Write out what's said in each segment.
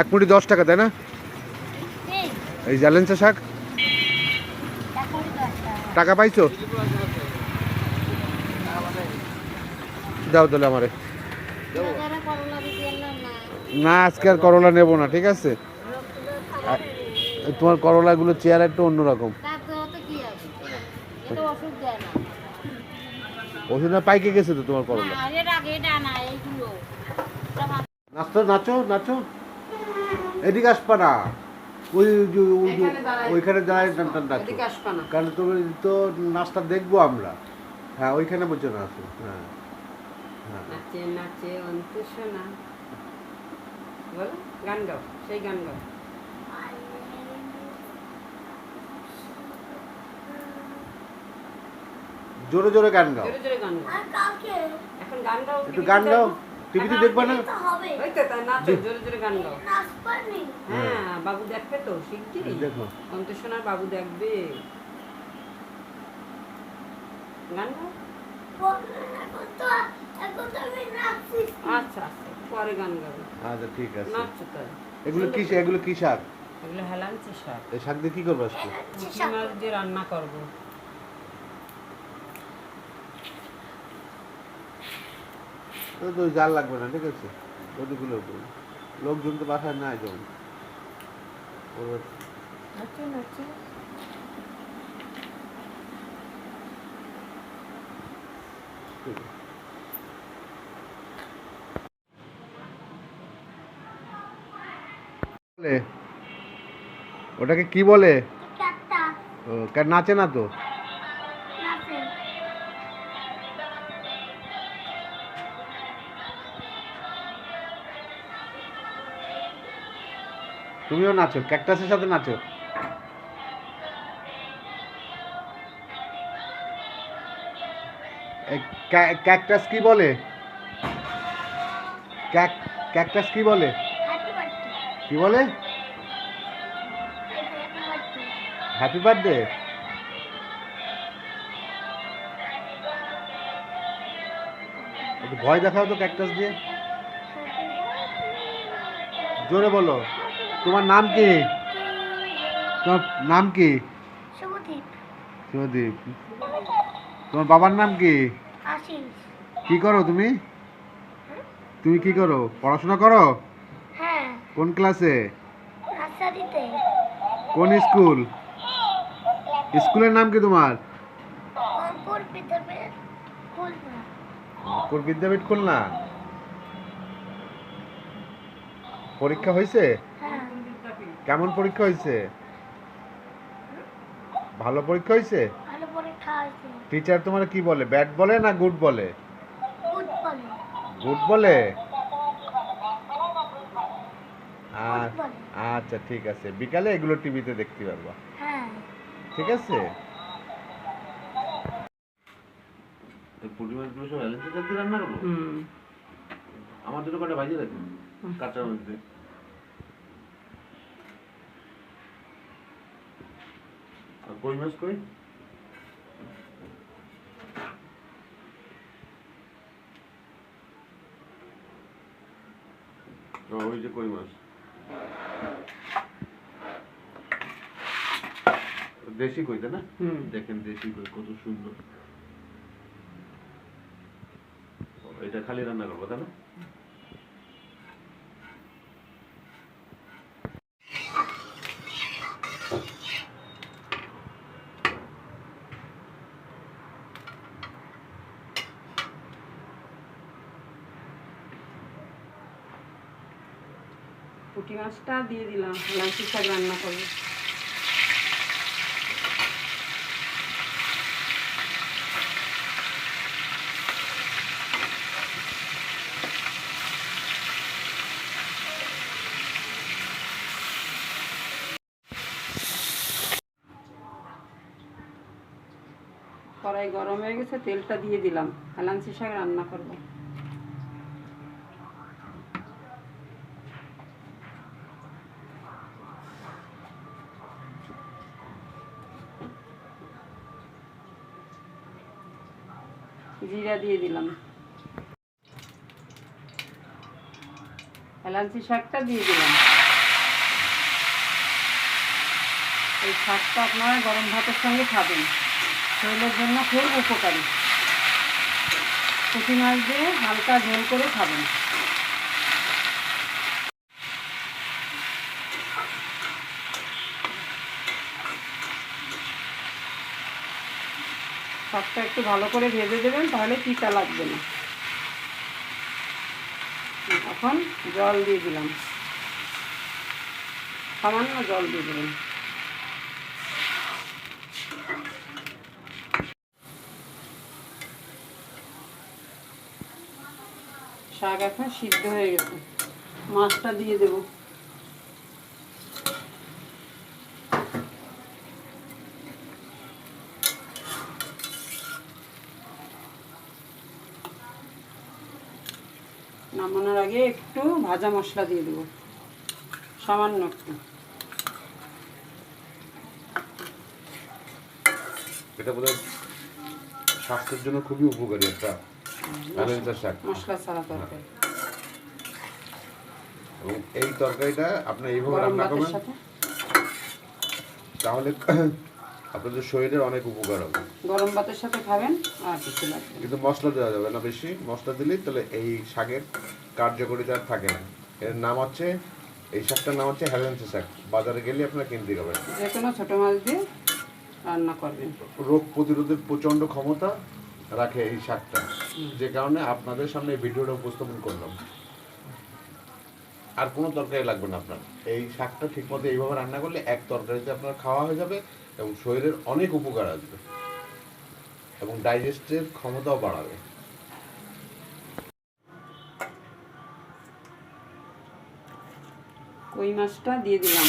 এক মুঠি দশ টাকা তাই না? এই জ্যালেন্সা শাক। টাকা পাইছো? দাও তাহলে আমারে। না আজকে আর করলা নেব না ঠিক আছে? তোমার করলাগুলো চেয়ার একটু অন্যরকম। ওষুধ না পাইকে গেছে তো তোমার করলা? নাচো নাচো নাচো। এদিকে আসবা না। ওই। ওইখানে দাঁড়ায় না। কারণ তুমি তো নাচটা দেখব আমরা। হ্যাঁ ওইখানে বলছো নাচো হ্যাঁ হ্যাঁ। নাচে নাচে অন্তু শোনা বলো গান গাও সেই গান গাও। জোরে জোরে গান গাও। জোরে জোরে গান গাও। এখন গান গাও একটু গান গাও। টিভিতে দেখবা না? ওই তো তাই নাচো জোরে জোরে গান গাও। নাচ পারবি হ্যাঁ বাবু দেখবে তো শিগগিরই। দেখো। অন্ত শোনার বাবু দেখবে। গান গাও। এখন তো এখন তো আমি নাচছি আচ্ছা আচ্ছা পরে গান গাবে। আচ্ছা ঠিক আছে। নাচছো তাই এগুলো কি এগুলো কি শাক? এগুলো হেলাঞ্চি শাক। এই শাক দিয়ে কি করব আজকে? মাছ দিয়ে রান্না করব। তো জাল লাগবে না ঠিক আছে? ওদিকগুলো লোকজন তো বাসায় নাই যেমন ওর নাচো নাচো ঠিক আছে। বলে। ওটাকে কি বলে? ও, কেন নাচে না তো? তুমিও নাচো ক্যাকটাসের সাথে নাচো। ক্যাকটাস কি বলে? ক্যাকটাস কি বলে? কি বলে? হ্যাপি বার্থডে ভয় দেখাও তো ক্যাকটাস দিয়ে। জোরে বলো। তোমার নাম কি? তোমার নাম কি? শুভদীপ। তোমার বাবার নাম কি? কি করো তুমি? তুমি কি করো? পড়াশোনা করো? হ্যাঁ। কোন ক্লাসে? কোন স্কুল? স্কুলের নাম কি তোমার? কোন বিদ্যাপীঠ খুলনা। পরীক্ষা হয়েছে? হ্যাঁ কেমন পরীক্ষা হয়েছে? ভালো পরীক্ষা হয়েছে? ভালো পরীক্ষা হয়েছে টিচার তোমার কি বলে? ব্যাট বলে না গুড বলে? গুড বলে। আচ্ছা ঠিক আছে। বিকালে এগুলো টিভিতে দেখতে পারবা। হ্যাঁ। ঠিক আছে? পুঁটি মাছগুলো সব অ্যালেন্সি চাল দিয়ে রান্না করব? আমার জন্য কটা ভাজি রাখুন কাঁচা মধ্যে। কই মাছ কই ওই যে কই মাছ? দেশি কই না? দেখেন দেশি কই কত সুন্দর। এটা খালি রান্না করব তাই না? পুঁটি মাছটা দিয়ে দিলাম লাঞ্চি শাক রান্না করব। কড়াই গরম হয়ে গেছে, তেলটা দিয়ে দিলাম হেলাঞ্চি শাক রান্না করব। জিরা দিয়ে দিলাম। এলাচি শাকটা দিয়ে দিলাম। এই শাকটা আপনারা গরম ভাতের সঙ্গে খাবেন। শরীরের জন্য খুব উপকারী। পুঁটি মাছ দিয়ে হালকা ঝোল করে খাবেন। শাকটা একটু ভালো করে ভেজে দেবেন, তাহলে তিতা লাগবে না। এখন জল দিয়ে দিলাম। সামান্য জল দিয়ে দিলাম। শাক এখন সিদ্ধ হয়ে গেছে। মাছটা দিয়ে দেব। আগে একটু ভাজা মশলা দিয়ে দেবো। সামান্য একটু। এটা স্বাস্থ্যের জন্য খুবই উপকারী একটা শাক। মশলা ছাড়া তরকারি। এবং এই তরকারিটা আপনি এইভাবে রান্না করবেন তাহলে আপনাদের শরীরের অনেক উপকার হবে। গরম ভাতের সাথে খাবেন আর কিছু লাগবে কিন্তু মশলা দেওয়া যাবে না বেশি। মশলা দিলেই তাহলে এই শাকের কার্যকারিতা থাকে না। এর নাম হচ্ছে এই শাকটার নাম হচ্ছে হ্যাভেন্সি শাক। বাজারে গেলে আপনারা কিনতে পাবেন। যে কোনো ছোটো মাছ দিয়ে রান্না করবেন। রোগ প্রতিরোধের প্রচণ্ড ক্ষমতা রাখে এই শাকটা। যে কারণে আপনাদের সামনে এই ভিডিওটা উপস্থাপন করলাম। আর কোনো তরকারি লাগবে না আপনার। এই শাকটা ঠিকমতো এইভাবে রান্না করলে এক তরকারিতে আপনার খাওয়া হয়ে যাবে এবং শরীরের অনেক উপকার আসবে এবং ডাইজেস্টের ক্ষমতাও বাড়াবে। কই মাছটা দিয়ে দিলাম।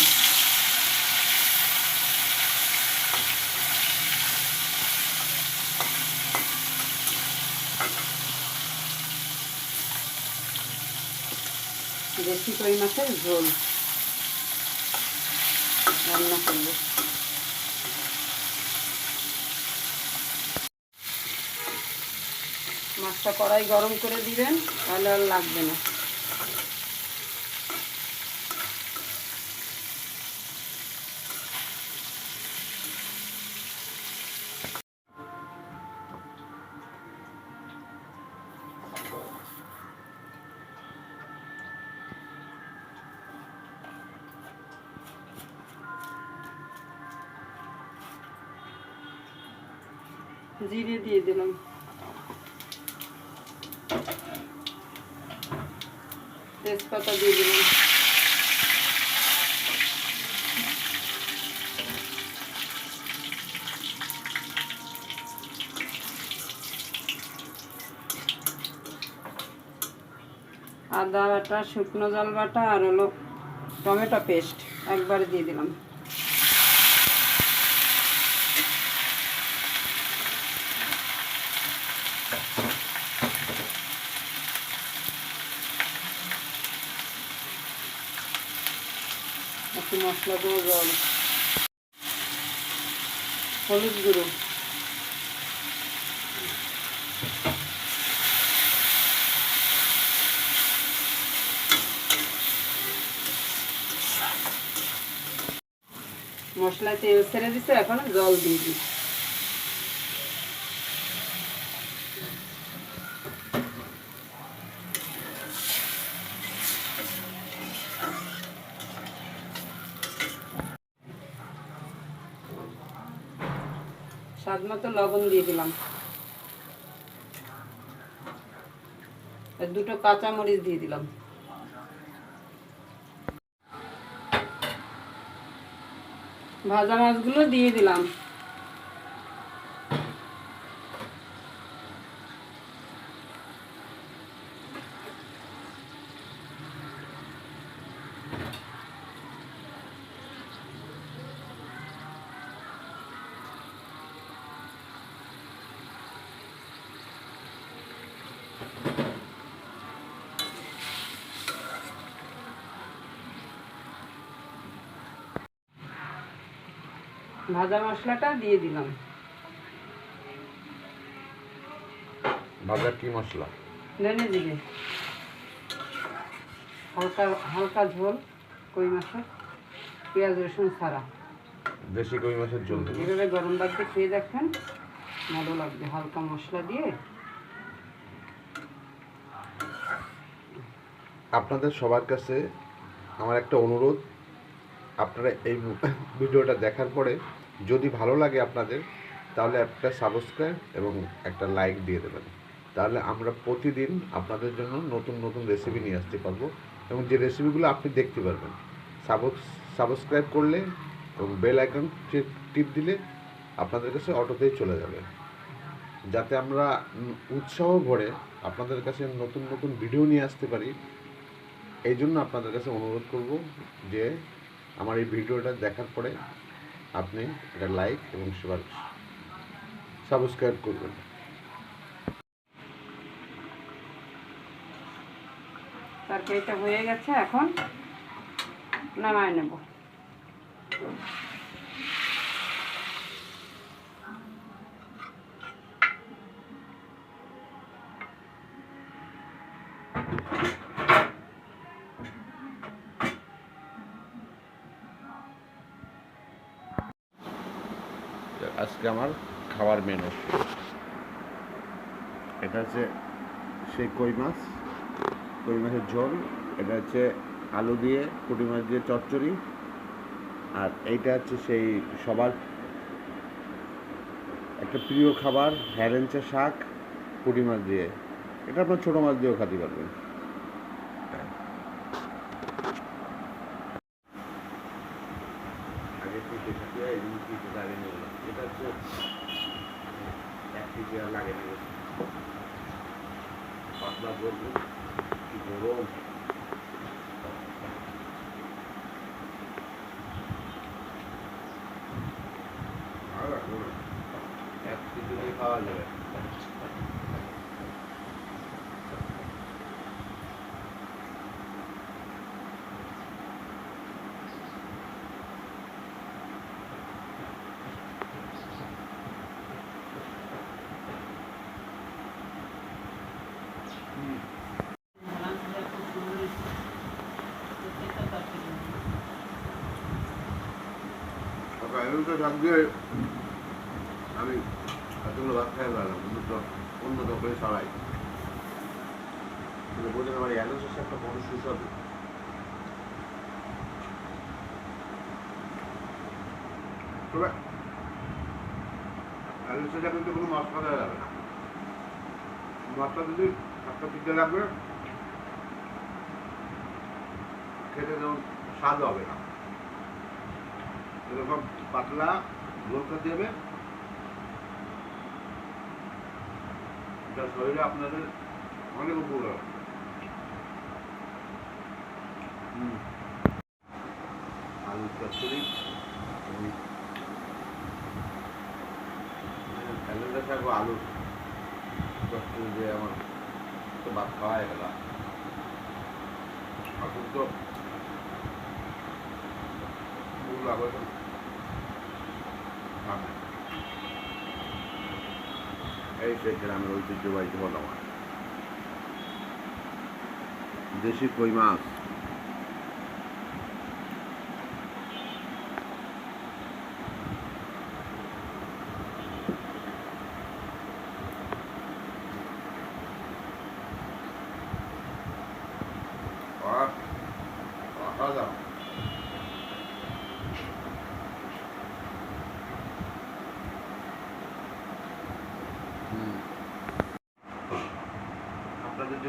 দেশি কই মাছের ঝোল। রান্না করব। মাছটা কড়াই গরম করে দিবেন, তাহলে আর লাগবে না। দিয়ে দিলাম। তেজপাতা দিয়ে দিলাম। আদা বাটা, শুকনো জল বাটা আর হলো টমেটো পেস্ট একবারে দিয়ে দিলাম। একটু মশলা গুঁড়ো জল হলুদ গুঁড়ো মশলায় তেল ছেড়ে দিছে এখন জল দিয়ে দিই স্বাদ মতো লবণ দিয়ে দিলাম। দুটো কাঁচা মরিচ দিয়ে দিলাম। ভাজা মাছগুলো দিয়ে দিলাম। ভাজা মশলাটা দিয়ে দিলাম। ভাজার কি মশলা? ধনে জিরে। হালকা হালকা ঝোল কই মাছের? পেঁয়াজ রসুন ছাড়া। দেশি কই মাছের ঝোল এভাবে গরম ভাত খেয়ে দেখেন ভালো লাগবে। হালকা মশলা দিয়ে। আপনাদের সবার কাছে আমার একটা অনুরোধ আপনারা এই ভিডিওটা দেখার পরে যদি ভালো লাগে আপনাদের, তাহলে একটা সাবস্ক্রাইব এবং একটা লাইক দিয়ে দেবেন। তাহলে আমরা প্রতিদিন আপনাদের জন্য নতুন নতুন রেসিপি নিয়ে আসতে পারব এবং যে রেসিপিগুলো আপনি দেখতে পারবেন। সাবস্ক্রাইব করলে এবং বেল আইকন টিপ দিলে আপনাদের কাছে অটোতেই চলে যাবে। যাতে আমরা উৎসাহ ভরে আপনাদের কাছে নতুন নতুন ভিডিও নিয়ে আসতে পারি। এই জন্য আপনাদের কাছে অনুরোধ করব যে, আমার এই ভিডিওটা দেখার পরে আপনি এটা লাইক এবং সাবস্ক্রাইব করবেন। হয়ে গেছে এখন নামায় নেব। আজকে আমার খাওয়ার মেনু এটা হচ্ছে সেই কই মাছ, কই মাছের ঝোল, এটা হচ্ছে আলু দিয়ে পুঁটি মাছ দিয়ে চচ্চড়ি, আর এইটা হচ্ছে সেই সবার একটা প্রিয় খাবার, হ্যারেঞ্চা শাক, পুঁটি মাছ দিয়ে। এটা আপনার ছোটো মাছ দিয়েও খাতে পারবেন আগে পিঠে খাতে হয় এই জন্য পিঠে লাগে নিয়ে গেলাম এটা হচ্ছে এক পিঠে আর লাগে না বেশি। পাতলা করব কি গরম ভালো লাগল না। এক পিঠে দিয়ে খাওয়া যাবে সকালে তো সব দিয়ে আমি এতগুলো সবাই। একটা বড় সুস্বাদু। কিন্তু কোনো মশলা দেওয়া যাবে না। মশলা যদি একটা পিঠে লাগবে খেতে যেমন স্বাদ হবে না। এরকম পাতলা লোকটা দেবে। শরীরে আপনাদের অনেক উপকার। আলু চচ্চড়ি শাক আলু। চচ্চড়ি দিয়ে আমার তো ভাত খাওয়া হয়ে গেল। এখন তো মূল এই সেই গ্রামের ঐতিহ্যবাহী আমার দেশি কই মাছ?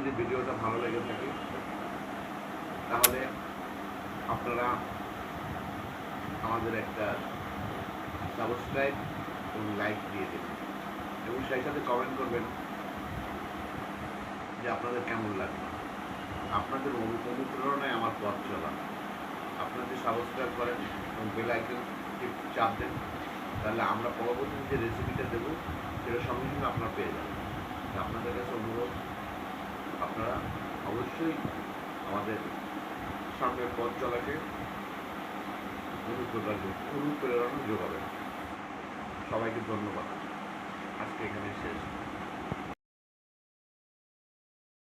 যদি ভিডিওটা ভালো লেগে থাকে, তাহলে আপনারা আমাদের একটা সাবস্ক্রাইব এবং লাইক দিয়ে দেবেন এবং সেই সাথে কমেন্ট করবেন যে আপনাদের কেমন লাগবে আপনাদের অনু- অনুপ্রেরণায় আমার পথ চলা। আপনারা যদি সাবস্ক্রাইব করেন এবং বেল আইকন চাপ দেন, তাহলে আমরা পরবর্তী যে রেসিপিটা দেবো সেটা সঙ্গে সঙ্গে আপনারা পেয়ে যাবেন। আপনাদের কাছে অনুরোধ আপনারা অবশ্যই আমাদের সামনের পথ চলাকে অনুপ্রেরণা অনুপ্রেরণা যোগাবেন। সবাইকে ধন্যবাদ। আজকে এখানে শেষ।